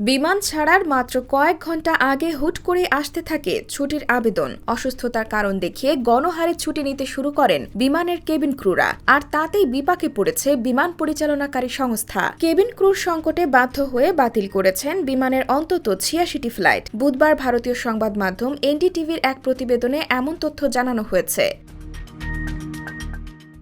বিমান ছাড়ার মাত্র কয়েক ঘণ্টা আগে হুট করে আসতে থাকে ছুটির আবেদন। অসুস্থতার কারণ দেখিয়ে গণহারে ছুটি নিতে শুরু করেন বিমানের কেবিন ক্রুরা। আর তাতেই বিপাকে পড়েছে বিমান পরিচালনাকারী সংস্থা। কেবিন ক্রুর সংকটে বাধ্য হয়ে বাতিল করেছেন বিমানের অন্তত ছিয়াশিটি ফ্লাইট। বুধবার ভারতীয় সংবাদ মাধ্যম এনডিটিভির এক প্রতিবেদনে এমন তথ্য জানানো হয়েছে।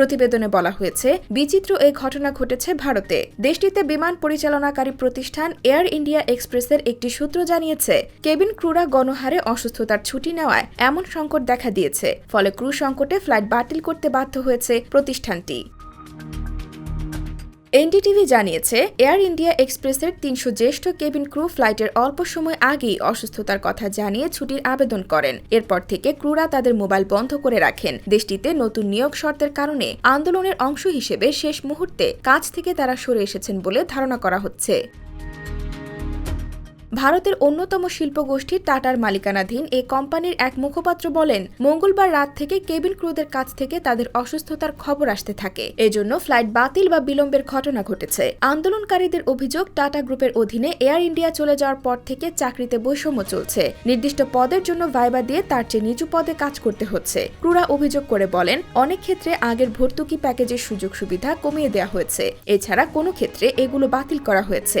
প্রতিবেদনে বলা হয়েছে, বিচিত্র এই ঘটনা ঘটেছে ভারতে। দেশটিতে বিমান পরিচালনাকারী প্রতিষ্ঠান এয়ার ইন্ডিয়া এক্সপ্রেসের একটি সূত্র জানিয়েছে, কেবিন ক্রুরা গণহারে অসুস্থতার ছুটি নেওয়ায় এমন সংকট দেখা দিয়েছে, ফলে ক্রু সংকটে ফ্লাইট বাতিল করতে বাধ্য হয়েছে প্রতিষ্ঠানটি। এনডিটিভি জানিয়েছে, এয়ার ইন্ডিয়া এক্সপ্রেসের তিনশো জ্যেষ্ঠ কেবিন ক্রু ফ্লাইটের অল্প সময় আগেই অসুস্থতার কথা জানিয়ে ছুটির আবেদন করেন। এরপর থেকে ক্রুরা তাদের মোবাইল বন্ধ করে রাখেন। দেশটিতে নতুন নিয়োগ শর্তের কারণে আন্দোলনের অংশ হিসেবে শেষ মুহূর্তে কাজ থেকে তারা সরে এসেছেন বলে ধারণা করা হচ্ছে। ভারতের অন্যতম শিল্পগোষ্ঠী টাটার মালিকানাধীন এই কোম্পানির এক মুখপাত্র বলেন, মঙ্গলবার রাত থেকে কেবিন ক্রুদের কাছ থেকে তাদের অসুস্থতার খবর আসতে থাকে। এজন্য ফ্লাইট বাতিল বা বিলম্বের ঘটনা ঘটেছে। আন্দোলনকারীদের অভিযোগ, টাটা গ্রুপের অধীনে এয়ার ইন্ডিয়া চলে যাওয়ার পর থেকে চাকরিতে বৈষম্য চলছে। নির্দিষ্ট পদের জন্য ভাইবা দিয়ে তার চেয়ে নিচু পদে কাজ করতে হচ্ছে। ক্রুরা অভিযোগ করে বলেন, অনেক ক্ষেত্রে আগের ভর্তুকি প্যাকেজের সুযোগ সুবিধা কমিয়ে দেওয়া হয়েছে। এছাড়া কোনো ক্ষেত্রে এগুলো বাতিল করা হয়েছে।